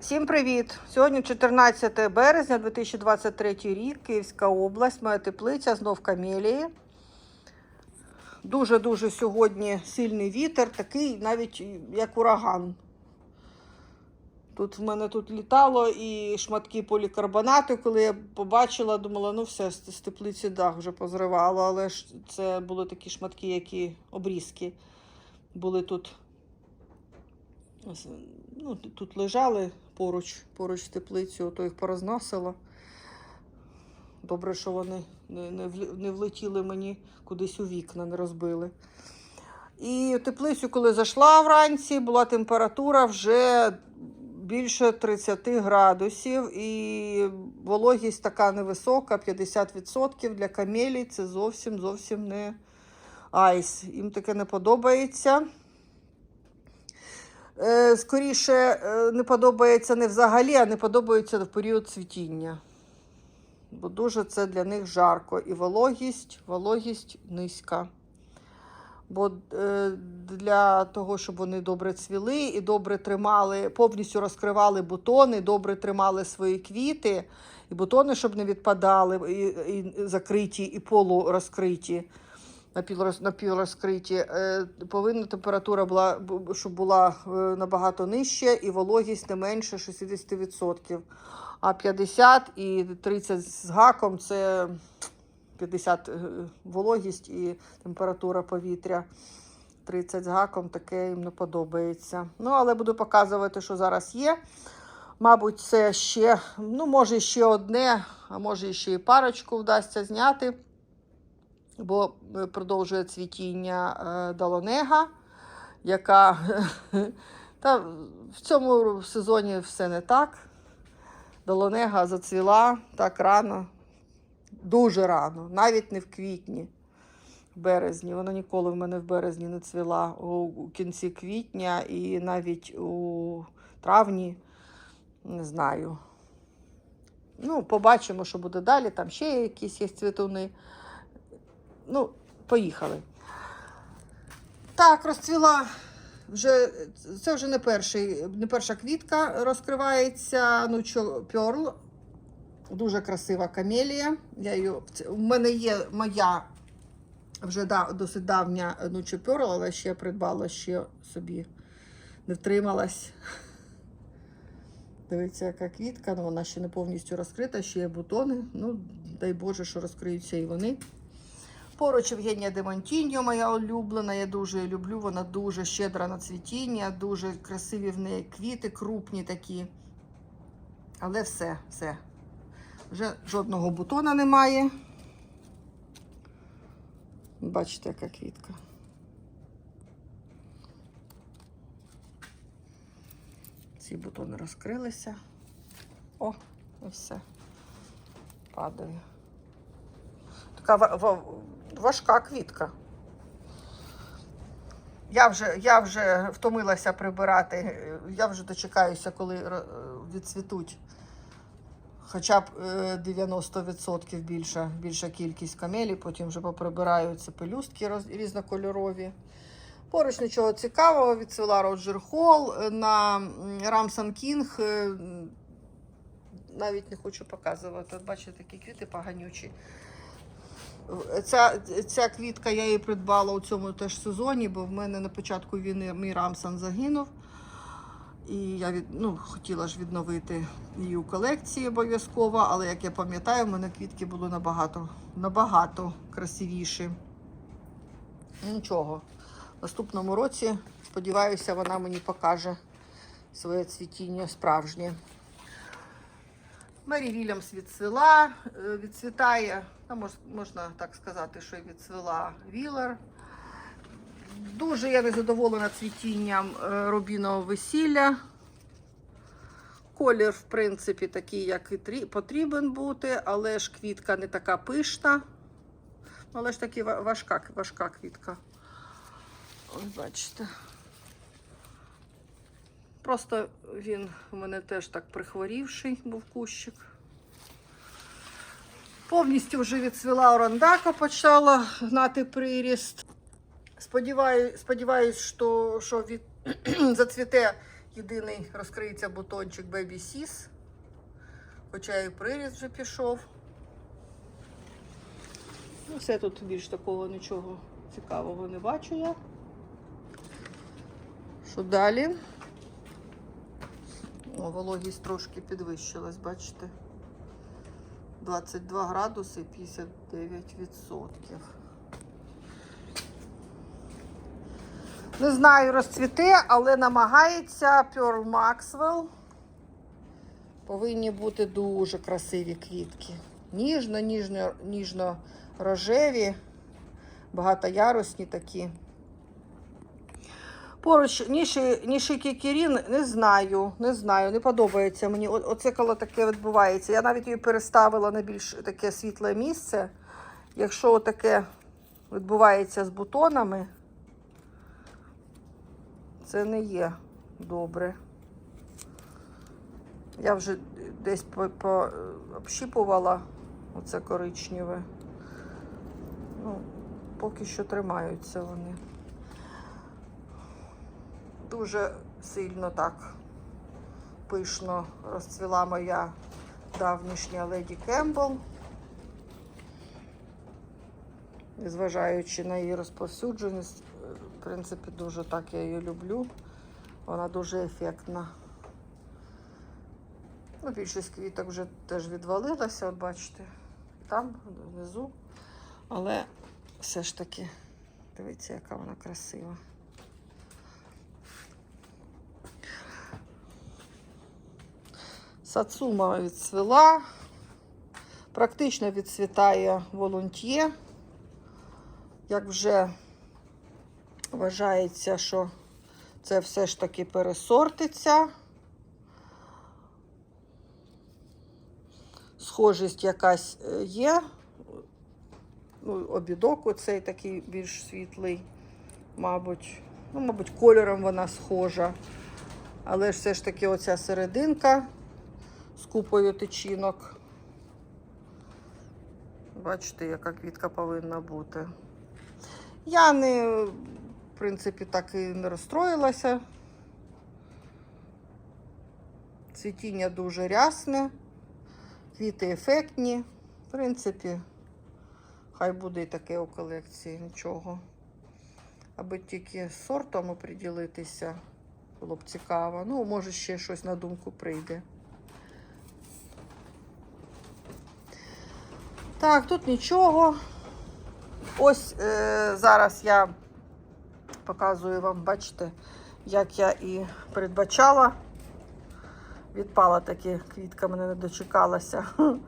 Всім привіт! Сьогодні 14 березня 2023 рік, Київська область, моя теплиця, знов камелії. Дуже-дуже сьогодні сильний вітер, такий навіть як ураган. Тут в мене тут літало і шматки полікарбонату. Коли я побачила, думала, ну все, з теплиці дах вже позривало, але ж це були такі шматки, які обрізки були тут. Ну, тут лежали поруч, поруч з теплицею, то їх порозносило. Добре, що вони не, не, не влетіли мені кудись у вікна, не розбили. І теплицю, коли зайшла вранці, була температура вже більше 30 градусів, і вологість така невисока, 50% для камелій це зовсім зовсім не айс. Їм таке не подобається. Е, Скоріше е, не подобається не взагалі, а не подобається в період цвітіння. Бо дуже це для них жарко. І вологість, вологість низька. Бо е, для того, щоб вони добре цвіли і добре тримали, повністю розкривали бутони, добре тримали свої квіти, і бутони, щоб не відпадали, і, і закриті, і полурозкриті, напіврозкриті, е, повинна температура була, щоб була е, набагато нижча і вологість не менше 60%. А 50 і 30 з гаком це 50 е, вологість і температура повітря. 30 з гаком таке їм не подобається. Ну, але буду показувати, що зараз є. Мабуть, це ще, ну, може, ще одне, а може, ще і парочку вдасться зняти, бо е, продовжує цвітіння е, Далонега, яка та в цьому сезоні все не так. Долонега зацвіла так рано, дуже рано, навіть не в квітні, в березні. Вона ніколи в мене в березні не цвіла у, кінці квітня і навіть у травні, не знаю. Ну, побачимо, що буде далі. Там ще якісь є цвітуни. Ну, поїхали. Так, розцвіла вже це вже не перший, не перша квітка розкривається. Ну, Pearl. Дуже красива камелія. Я її, у мене є моя вже да, досить давня Нучо Pearl, але ще придбала ще собі. Не втрималась. Дивіться, яка квітка, ну вона ще не повністю розкрита, ще є бутони. Ну, дай Боже, що розкриються і вони. Поруч Євгенія Демонтіньо, моя улюблена, я дуже її люблю. Вона дуже щедра на цвітіння, дуже красиві в неї квіти, крупні такі. Але все, все. Вже жодного бутона немає. Бачите, яка квітка. Ці бутони розкрилися. О, і все. Падає. Така важка квітка. Я вже, я вже втомилася прибирати. Я вже дочекаюся, коли відцвітуть хоча б е, 90% більша, більша кількість камелі, потім вже поприбираються пелюстки різнокольорові. Поруч нічого цікавого, відцвіла Роджер Холл е, на Рамсан Кінг. е, Навіть не хочу показувати. Бачите, такі квіти поганючі. Ця, ця квітка я її придбала у цьому теж сезоні, бо в мене на початку війни мій Рамсан загинув. І я від, ну, хотіла ж відновити її у колекції обов'язково, але як я пам'ятаю, в мене квітки були набагато, набагато красивіші. Нічого. В наступному році, сподіваюся, вона мені покаже своє цвітіння справжнє. Мері Вільямс відцвіла, е, відцвітає, ну, можна так сказати, що й відцвіла Вілер. Дуже я незадоволена цвітінням е, рубінового весілля. Колір, в принципі, такий, як і потрібен бути, але ж квітка не така пишна. Але ж таки важка, важка квітка. Ось бачите. Просто він у мене теж так прихворівший був кущик. Повністю вже відцвіла орандака, почала гнати приріст. Сподіваюсь, сподіваюсь що, що від... зацвіте єдиний розкриється бутончик Baby Sis. Хоча і приріст вже пішов. Ну, все тут більш такого нічого цікавого не бачу я. Що далі? О, вологість трошки підвищилась, бачите? 22 градуси 59 відсотків. Не знаю, розцвіте, але намагається Pearl Maxwell. Повинні бути дуже красиві квітки. Ніжно, ніжно, ніжно рожеві, багатоярусні такі. Поруч ніші, ніші кікірін не знаю, не знаю, не подобається мені. О- Оце коли таке відбувається. Я навіть її переставила на більш таке світле місце. Якщо таке відбувається з бутонами, це не є добре. Я вже десь общіпувала оце коричневе. Ну, поки що тримаються вони. Дуже сильно так пишно розцвіла моя давнішня леді Кембл. Незважаючи на її розповсюдженість, в принципі, дуже так я її люблю. Вона дуже ефектна. Ну, більшість квіток вже теж відвалилася, от бачите, там, внизу. Але все ж таки, дивіться, яка вона красива. Сацума відцвіла, практично відцвітає волонтє. Як вже вважається, що це все ж таки пересортиться. Схожість якась е, є. Ну, обідок оцей такий більш світлий, мабуть. Ну, мабуть, кольором вона схожа. Але ж все ж таки оця серединка з купою тичинок. Бачите, яка квітка повинна бути. Я не, в принципі, так і не розстроїлася. Цвітіння дуже рясне, квіти ефектні. В принципі, хай буде і таке у колекції, нічого. Аби тільки сортом оприділитися, було б цікаво. Ну, може, ще щось на думку прийде. Так, тут нічого. Ось е, зараз я показую вам, бачите, як я і передбачала. Відпала таки квітка, мене не дочекалася.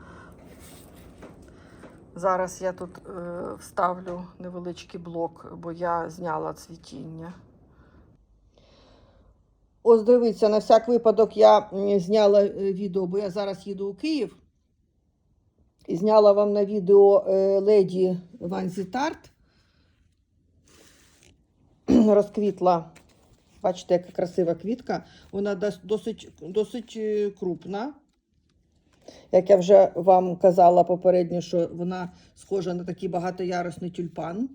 Зараз я тут е, вставлю невеличкий блок, бо я зняла цвітіння. Ось дивіться, на всяк випадок я зняла е, відео, бо я зараз їду у Київ. І зняла вам на відео е, леді Ванзі Тарт. Розквітла. Бачите, яка красива квітка. Вона досить, досить е, крупна. Як я вже вам казала попередньо, що вона схожа на такий багатоярусний тюльпан.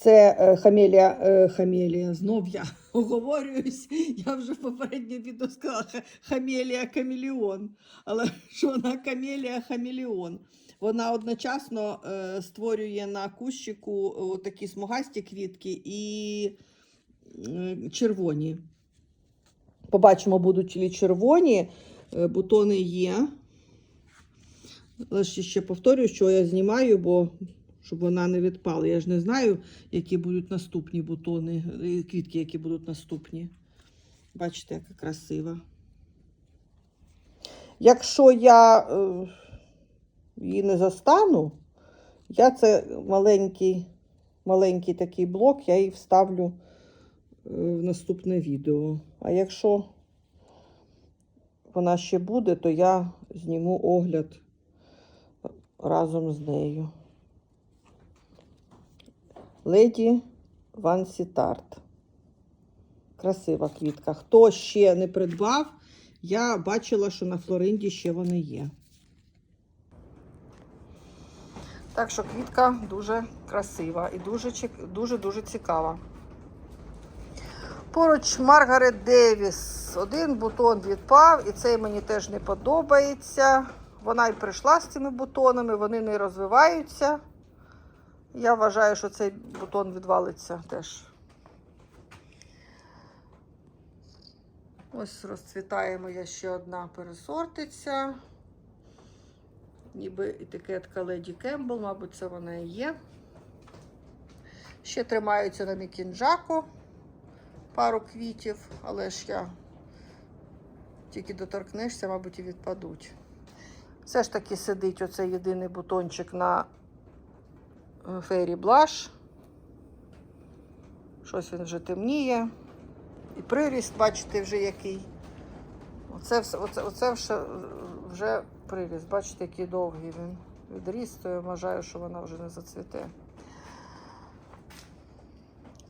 Це е, хамелія, е, хамелія, знов я оговорююсь. Я вже в попередньому відео сказала хамелія камелеон. Але що вона камелія хамелеон? Вона одночасно е, створює на кущику такі смугасті квітки і червоні. Побачимо, будуть ли червоні. Бутони є. Але ще повторюю, що я знімаю, бо щоб вона не відпала. Я ж не знаю, які будуть наступні бутони, е, квітки, які будуть наступні. Бачите, яка красива. Якщо я е, її не застану, я це маленький, маленький такий блок, я її вставлю е, в наступне відео. А якщо вона ще буде, то я зніму огляд разом з нею. Леді Ван Сітарт. Красива квітка. Хто ще не придбав, я бачила, що на Флоринді ще вони є. Так що квітка дуже красива і дуже дуже дуже цікава. Поруч Маргарет Девіс. Один бутон відпав, і цей мені теж не подобається. Вона й прийшла з цими бутонами, вони не розвиваються. Я вважаю, що цей бутон відвалиться теж. Ось розцвітає моя ще одна пересортиця. Ніби етикетка Леді Кембл, мабуть, це вона і є. Ще тримаються на мікінджаку пару квітів, але ж я тільки доторкнешся, мабуть, і відпадуть. Все ж таки сидить оцей єдиний бутончик на Фейрі Блаш. Щось він вже темніє. І приріст, бачите, вже який. Оце, оце, оце вже, вже приріст. Бачите, який довгий він відріс, то я вважаю, що вона вже не зацвіте.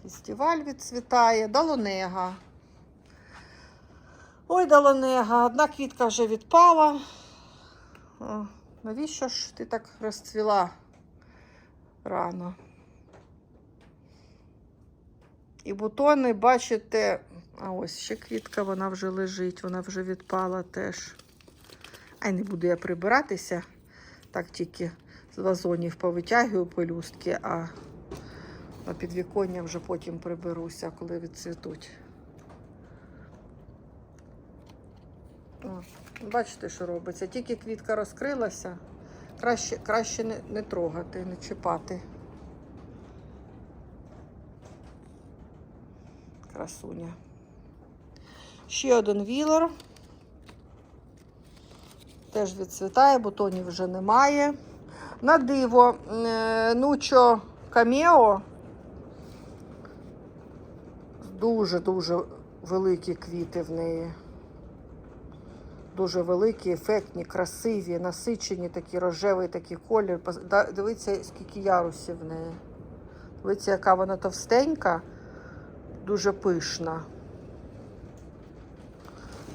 Фестиваль відцвітає, Далонега. Ой, Далонега, одна квітка вже відпала. О, навіщо ж ти так розцвіла рано? І бутони, бачите, а ось ще квітка, вона вже лежить, вона вже відпала теж. Ай, не буду я прибиратися. Так тільки з вазонів повитягую пелюстки, а на підвіконня вже потім приберуся, коли відцвітуть. О, бачите, що робиться? Тільки квітка розкрилася, краще, краще не, не трогати, не чіпати. Красуня. Ще один вілер. Теж відцвітає, бутонів вже немає. На диво, е, Нучо Камео. Дуже-дуже великі квіти в неї. Дуже великі, ефектні, красиві, насичені, такі рожевий такий колір. Дивіться, скільки ярусів в неї. Дивіться, яка вона товстенька, дуже пишна.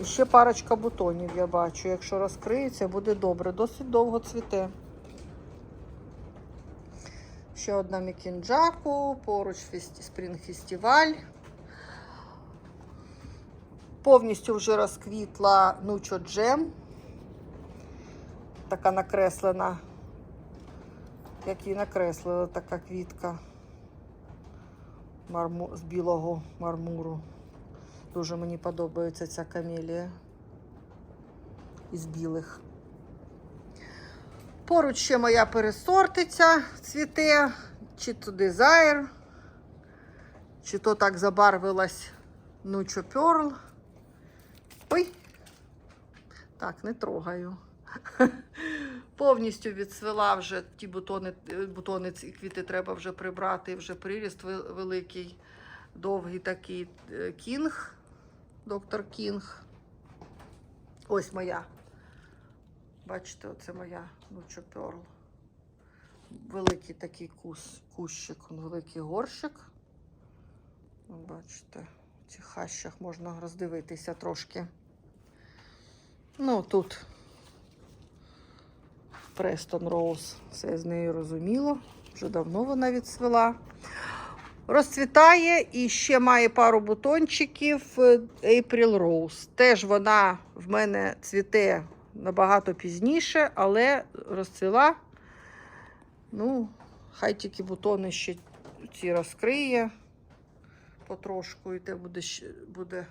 І ще парочка бутонів я бачу. Якщо розкриється, буде добре. Досить довго цвіте. Ще одна Мікінджаку, поруч. Спрінг фестиваль. Повністю вже розквітла Нучо Джем. Така накреслена. Як її накреслила така квітка марму... з білого мармуру. Дуже мені подобається ця камелія із білих. Поруч ще моя пересортиця цвіте, чи то Desire, чи то так забарвилась Нучо Pearl. Ой, так, не трогаю. Повністю відсвела вже ті бутони, е, бутони ці квіти треба вже прибрати, вже приріст великий, довгий такий е, кінг, доктор Кінг. Ось моя. Бачите, оце моя Нучо Перл. Великий такий кус, кущик, великий горщик. Бачите, цих хащах можна роздивитися трошки. Ну, тут Престон Роуз. Все з нею розуміло. Вже давно вона відсвела. Розцвітає і ще має пару бутончиків е, April Rose. Теж вона в мене цвіте набагато пізніше, але розцвіла. Ну, хай тільки бутони ще ці розкриє потрошку, і те буде, буде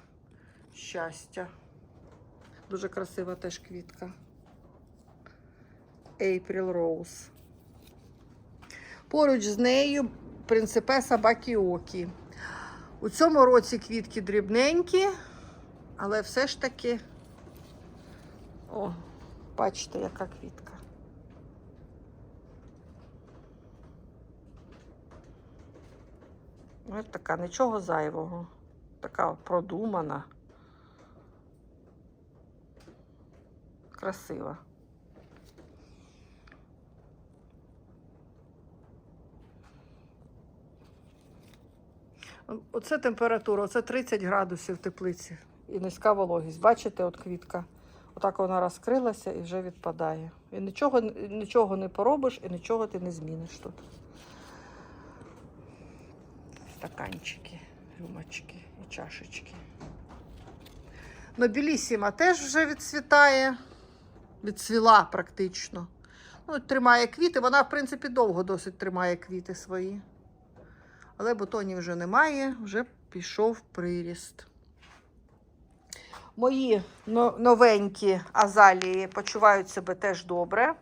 щастя. Дуже красива теж квітка. April Rose. Поруч з нею принципеса Бакіокі. У цьому році квітки дрібненькі, але все ж таки. О, бачите, яка квітка. Ось така, нічого зайвого. Така продумана. Красива. Оце температура, оце 30 градусів в теплиці і низька вологість. Бачите, от квітка. Отак вона розкрилася і вже відпадає. І нічого, нічого не поробиш, і нічого ти не зміниш тут. Стаканчики рюмочки і чашечки. Нобілісіма теж вже відцвітає, відцвіла практично. Ну, тримає квіти. Вона, в принципі, довго досить тримає квіти свої. Але бутонів вже немає, вже пішов приріст. Мої новенькі азалії почувають себе теж добре.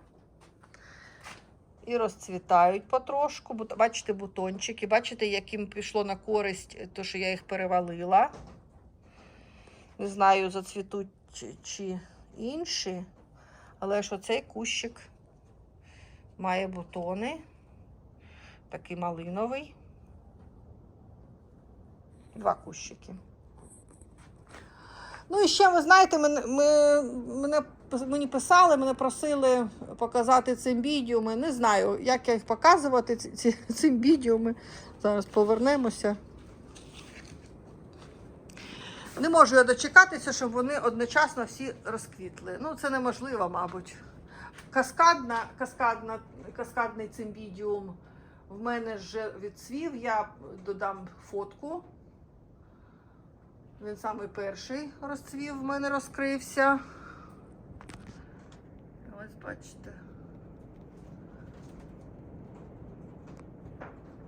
І розцвітають потрошку. Бачите, бутончики. Бачите, яким пішло на користь, то, що я їх перевалила. Не знаю, зацвітуть чи, інші. Але ж оцей кущик має бутони. Такий малиновий. Два кущики. Ну і ще, ви знаєте, мене, мене, мені писали, мене просили показати цим відеоми. Не знаю, як я їх показувати ці, ці, цим відеоми. Зараз повернемося. Не можу я дочекатися, щоб вони одночасно всі розквітли. Ну, це неможливо, мабуть. Каскадна, каскадна, каскадний цимбідіум в мене вже відцвів. Я додам фотку. Він самий перший розцвів в мене розкрився. Ось бачите.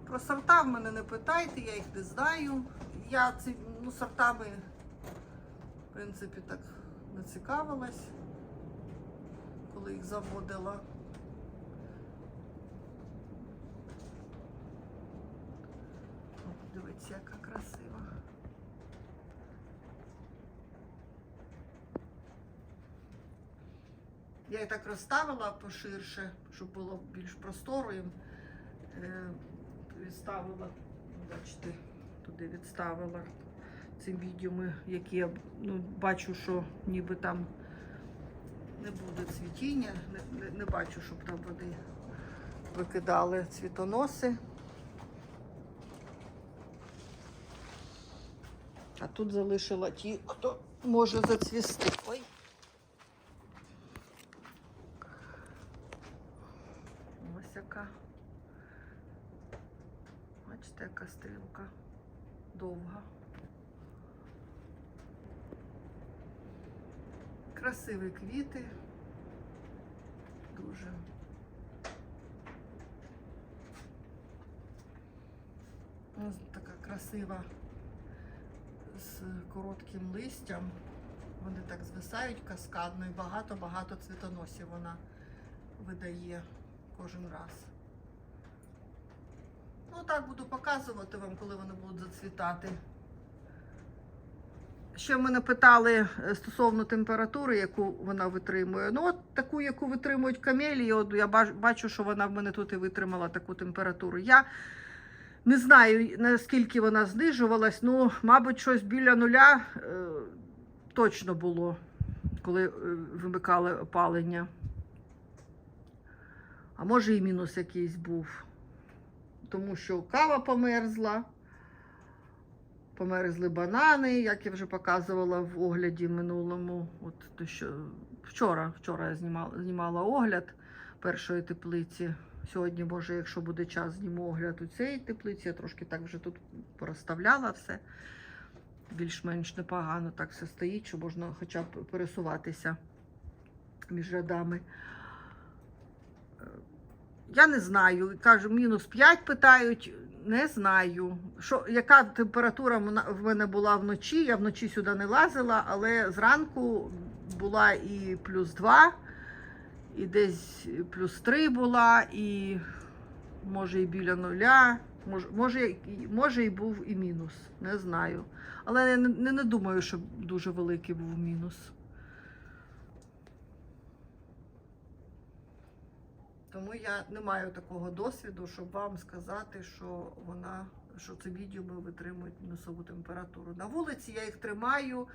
Про сорта в мене не питайте, я їх не знаю. Я ці ну, сортами, в принципі, так не цікавилась, коли їх заводила. Дивіться, яка красива. Я її так розставила поширше, щоб було більш простору їм. Е, Відставила, бачите, туди відставила ці відеоми, які я ну, бачу, що ніби там не буде цвітіння. Не, не, не бачу, щоб там вони викидали цвітоноси. А тут залишила ті, хто може зацвісти. Ой. Ось яка. Бачите, яка стрілка довга. Красиві квіти. Дуже. Ось така красива з коротким листям. Вони так звисають каскадно і багато-багато цвітоносів вона видає кожен раз. Ну, так буду показувати вам, коли вони будуть зацвітати. Ще мене питали е, стосовно температури, яку вона витримує. Ну, от таку, яку витримують камелії, от я бачу, що вона в мене тут і витримала таку температуру. Я не знаю, наскільки вона знижувалась, ну, мабуть, щось біля нуля е, точно було, коли е, вимикали опалення. А може і мінус якийсь був тому що кава померзла, померзли банани, як я вже показувала в огляді минулому. От то що вчора, вчора я знімала, знімала огляд першої теплиці. Сьогодні, може, якщо буде час, зніму огляд у цій теплиці. Я трошки так вже тут порозставляла все. Більш-менш непогано так все стоїть, що можна хоча б пересуватися між рядами. Я не знаю. Кажу, мінус 5 питають. Не знаю. Що, яка температура в мене була вночі? Я вночі сюди не лазила, але зранку була і плюс 2, і десь плюс 3 була, і може і біля нуля. Може, може, може і був і мінус. Не знаю. Але я не, не думаю, що дуже великий був мінус. Тому я не маю такого досвіду, щоб вам сказати, що вона, що це відео витримують мінусову температуру. На вулиці я їх тримаю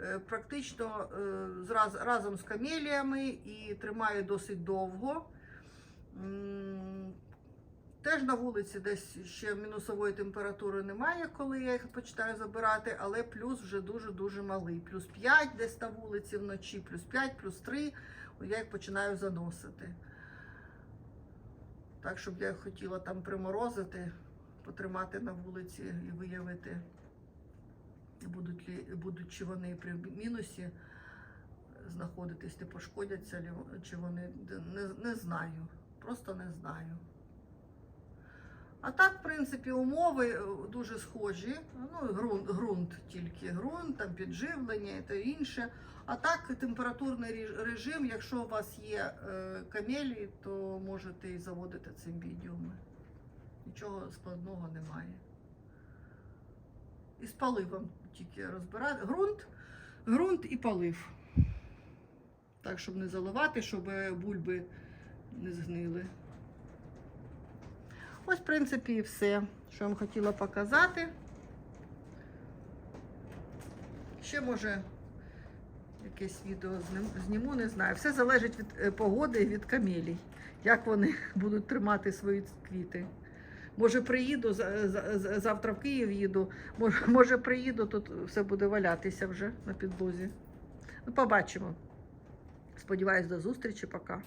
е, практично е, зраз, разом з камеліями і тримаю досить довго. Теж на вулиці десь ще мінусової температури немає, коли я їх починаю забирати, але плюс вже дуже-дуже малий. Плюс 5 десь на вулиці вночі, плюс 5, плюс 3, я їх починаю заносити. Так, щоб я хотіла там приморозити, потримати на вулиці і виявити будуть, лі, будуть чи вони при мінусі знаходитись, не пошкодяться, чи вони не, не знаю. Просто не знаю. А так, в принципі, умови е, дуже схожі. Ну, ґрунт, ґрунт тільки ґрунт, там підживлення та інше. А так, температурний режим- якщо у вас є е, камелії, то можете і заводити цимбідіуми. Нічого складного немає. І з поливом тільки розбирати. Ґрунт, ґрунт і полив. Так, щоб не заливати, щоб бульби не згнили. Ось, в принципі, і все, що я вам хотіла показати. Ще може якесь відео зніму, не знаю. Все залежить від е, погоди і від камелій, як вони будуть тримати свої квіти. Може, приїду за- за- за- завтра в Київ їду. Може, приїду, тут все буде валятися вже на підлозі. Ну, побачимо. Сподіваюсь, до зустрічі. Пока.